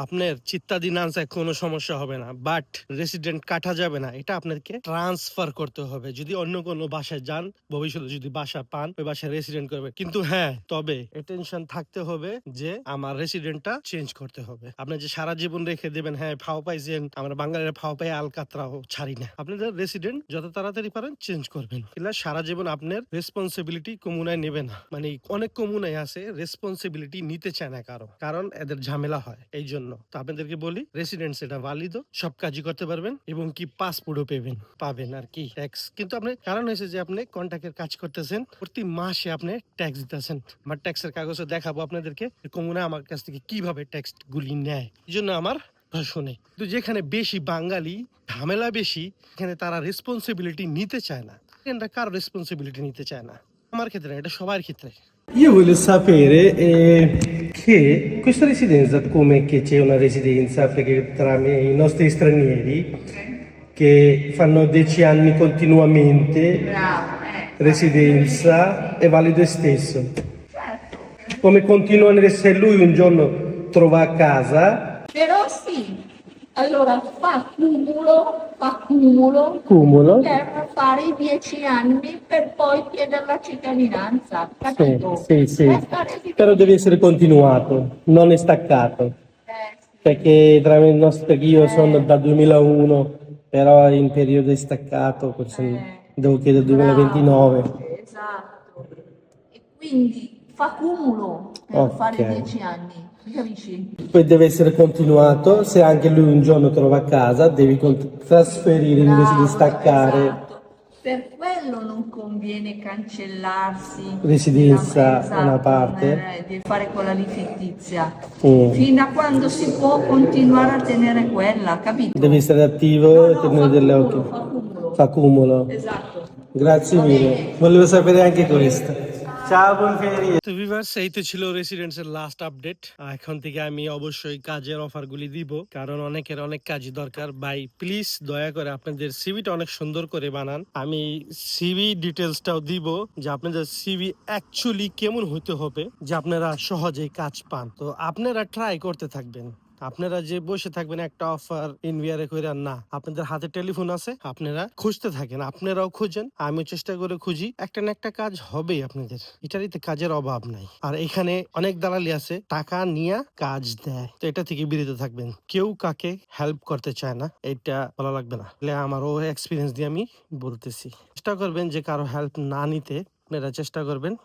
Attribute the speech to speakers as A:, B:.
A: আপনার চিত্তাধীন আনসায় কোনো সমস্যা হবে না বাট রেসিডেন্ট কাটা যাবে না। এটা আপনাকে ট্রান্সফার করতে হবে। যদি অন্য কোনো বাসায় যান, ভবিষ্যতে যদি বাসা পান, ওই বাসায় রেসিডেন্ট করবে। কিন্তু হ্যাঁ তবে টেনশন থাকতে হবে যে আমার রেসিডেন্টটা চেঞ্জ করতে হবে। আপনি যে সারা জীবন রেখে দেবেন হ্যাঁ ফাও পাইছেন, আমরা বাঙালিরা ফাও পাই আলকাতরাও ছাড়ি না। আপনাদের রেসিডেন্ট যত তাড়াতাড়ি পারেন চেঞ্জ করবেন। কিংবা সারা জীবন আপনার রেসপন্সিবিলিটি কমুনায় নেবে না। মানে অনেক কমুনায় আছে রেসপন্সিবিলিটি নিতে চায় না কারও। কারণ এদের ঝামেলা হয়। এই জন্য তো আপনাদেরকে বলি রেসিডেন্স এটা ভালিদ সব কাজই করতে পারবেন এবং কি পাসপোর্টও পেবেন পাবেন আর কি ট্যাক্স কিন্তু আপনি কারণ হয়েছে যে আপনি কন্ট্রাক্টের কাজ করতেছেন প্রতি মাসে আপনি ট্যাক্স দিতেছেন। আমার ট্যাক্সের কাগজে দেখাবো আপনাদেরকে কমুনা আমার কাছ থেকে কীভাবে ট্যাক্স গুলি নেয়। এই জন্য আমার শুনে তো যেখানে বেশি বাঙালি ঝামেলা বেশি এখানে তারা রেসপন্সিবিলিটি নিতে চায় না। এখানটা কার রেসপন্সিবিলিটি নিতে চায় না? আমার ক্ষেত্রে এটা সবার ক্ষেত্রে।
B: voglio sapere eh, che questa residenza, come che c'è una residenza perché tra i nostri stranieri che fanno 10 anni continuamente
C: eh.
B: residenza, è valido stesso.
C: Certo.
B: Come continuano se lui un giorno trova casa,
C: Però sì, allora fa cumulo, fa cumulo
B: cumulo,
C: per fare i dieci anni per poi chiedere la cittadinanza, capito?
B: sì, sì.
C: Residenza-
B: però deve essere continuato, non è staccato.
C: Eh, sì.
B: Perché tra me nostro perché io sono dal 2001, però in periodo è staccato,
C: Eh.
B: devo chiedere 2029.
C: Bravo, Esatto. E quindi fa cumulo per
B: Ok.
C: fare dieci anni, capisci?
B: Poi deve essere continuato, se anche lui un giorno trova casa, devi trasferire invece di
C: Bravo,
B: staccare.
C: esatto. Per quello non conviene cancellarsi
B: Residenza
C: esatto,
B: una parte.
C: eh, di fare quella lì fittizia.
B: Mm.
C: Fino a quando si può continuare a tenere quella, capito?
B: Deve essere attivo e
C: no,
B: tenere delle occhi.
C: fa cumulo.
B: Fa cumulo.
C: Esatto.
B: Grazie mille. Volevo sapere anche questo.
A: তো viewers এই তো ছিল রেসিডেন্সের last update এখন থেকে আমি অবশ্যই কাজের অফারগুলি দিব, কারণ অনেকের অনেক কাজই দরকার। ভাই প্লিজ দয়া করে আপনাদের সিভিটা অনেক সুন্দর করে বানান। আমি সিভি ডিটেলসটাও দিব, যে আপনাদের সিভি অ্যাকচুয়ালি কেমন হতে হবে, যে আপনারা সহজেই কাজ পান। তো আপনারা ট্রাই করতে থাকবেন। আপনারা যে বসে থাকবেন, একটা অফার ইনভিয়ারে করে না, আপনাদের হাতে টেলিফোন আছে, আপনারা খুঁজতে থাকেন, আপনারাও খুঁজেন, আমিও চেষ্টা করে খুঁজি, একটা না একটা কাজ হবেই আপনাদের। এটারই তো কাজের অভাব নাই। আর এখানে অনেক দালালি আছে, টাকা নিয়ে কাজ দেয়। তো এটা থেকে বিরত থাকবেন। কেউ কাকে হেল্প করতে চায় না, এটা ভালো লাগবে না। তাহলে ও এক্সপিরিয়েন্স দিয়ে আমি বলতেছি। চেষ্টা করবেন যে কারও হেল্প না নিতে, আপনারা চেষ্টা করবেন।